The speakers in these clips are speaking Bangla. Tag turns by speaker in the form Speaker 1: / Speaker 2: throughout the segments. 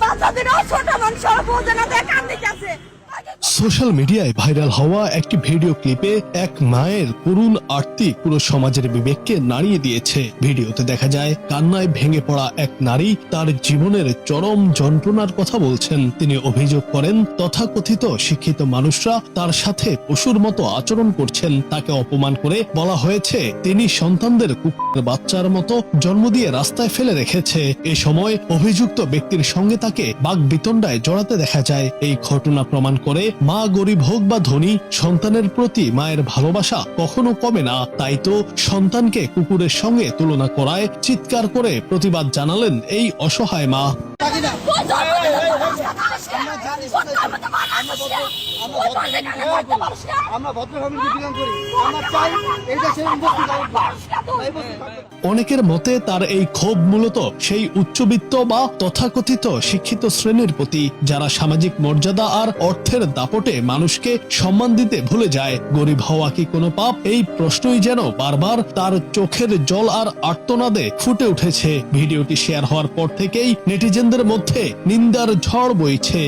Speaker 1: বাচ্চা দিনও ছোট মানুষ সব বোঝে না দেখ কান্দিতেছে
Speaker 2: সোশ্যাল মিডিয়ায় ভাইরাল হওয়া একটি ভিডিও ক্লিপে এক মায়ের করুণ আরতি পুরো সমাজের বিবেককে নাড়িয়ে দিয়েছে। ভিডিওতে দেখা যায়, কান্নায় ভেঙে পড়া এক নারী তার জীবনের চরম যন্ত্রণার কথা বলছেন। তিনি অভিযোগ করেন, তথাকথিত শিক্ষিত মানুষরা তার সাথে পশুর মতো আচরণ করছেন। তাকে অপমান করে বলা হয়েছে, তিনি সন্তানদের কুকুরের বাচ্চার মতো জন্ম দিয়ে রাস্তায় ফেলে রেখেছে। এ সময় অভিযুক্ত ব্যক্তির সঙ্গে তাকে বাঘ বিতণ্ডায় জড়াতে দেখা যায়। এই ঘটনা প্রমাণ করে মা গরিব হোক বা ধনী সন্তানের প্রতি মায়ের ভালোবাসা কখনো কমে না তাই তো সন্তানকে কুকুরের সঙ্গে তুলনা করায় চিৎকার করে প্রতিবাদ জানালেন এই অসহায় মা অনেকের মতে তার এই ক্ষোভ মূলত সেই উচ্চবিত্ত বা তথাকথিত শিক্ষিত শ্রেণির প্রতি যারা সামাজিক মর্যাদা আর অর্থের দাপটে মানুষকে সম্মান দিতে ভুলে যায়। গরিব হওয়া কি কোনো পাপ? এই প্রশ্নই যেন বারবার তার চোখের জল আর আর্তনাদে ফুটে উঠেছে। ভিডিওটি শেয়ার হওয়ার পর থেকেই নেটিজেনদের মধ্যে নিন্দার ঝড় বইছে।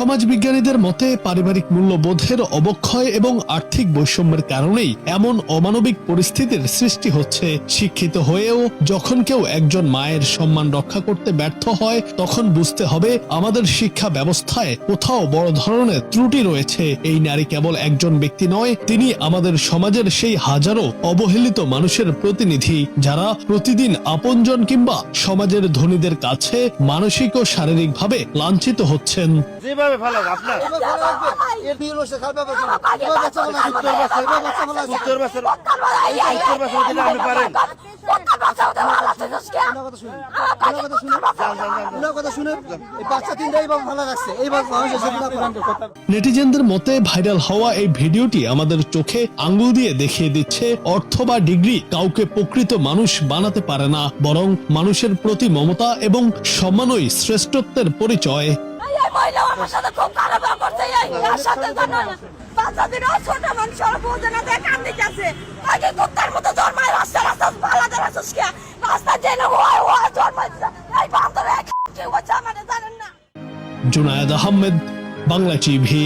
Speaker 2: সমাজবিজ্ঞানীদের মতে পারিবারিক মূল্যবোধের অবক্ষয় এবং আর্থিক বৈষম্যের কারণেই এমন অমানবিক পরিস্থিতির সৃষ্টি হচ্ছে। শিক্ষিত হয়েও যখন কেউ একজন মায়ের সম্মান রক্ষা করতে ব্যর্থ হয়, তখন বুঝতে হবে আমাদের শিক্ষা ব্যবস্থায় কোথাও বড় ধরনের ত্রুটি রয়েছে। এই নারী কেবল একজন ব্যক্তি নয়, তিনি আমাদের সমাজের সেই হাজারো অবহেলিত মানুষের প্রতিনিধি, যারা প্রতিদিন আপনজন কিংবা সমাজের ধনীদের কাছে মানসিক ও শারীরিকভাবে লাঞ্ছিত হচ্ছেন।
Speaker 3: আপনার? দিলে আপনি পারেন।
Speaker 2: নেটিজেনদের মতে ভাইরাল হওয়া এই ভিডিওটি আমাদের চোখে আঙ্গুল দিয়ে দেখিয়ে দিচ্ছে অর্থ বা ডিগ্রি কাউকে প্রকৃত মানুষ বানাতে পারে না বরং মানুষের প্রতি মমতা এবং সম্মানই শ্রেষ্ঠত্বের পরিচয়।
Speaker 1: মহিলা আমার সাথে খুব খারাপ করছে এই তার সাথে ছোট মানুষ আগে কুত্তার মতো জন্মায় রাস্তা রাস্তা রাস্তা জেনে হয় হয় এই মানে জানেন না?
Speaker 2: জুনায়দ আহমেদ বাংলা টিভি।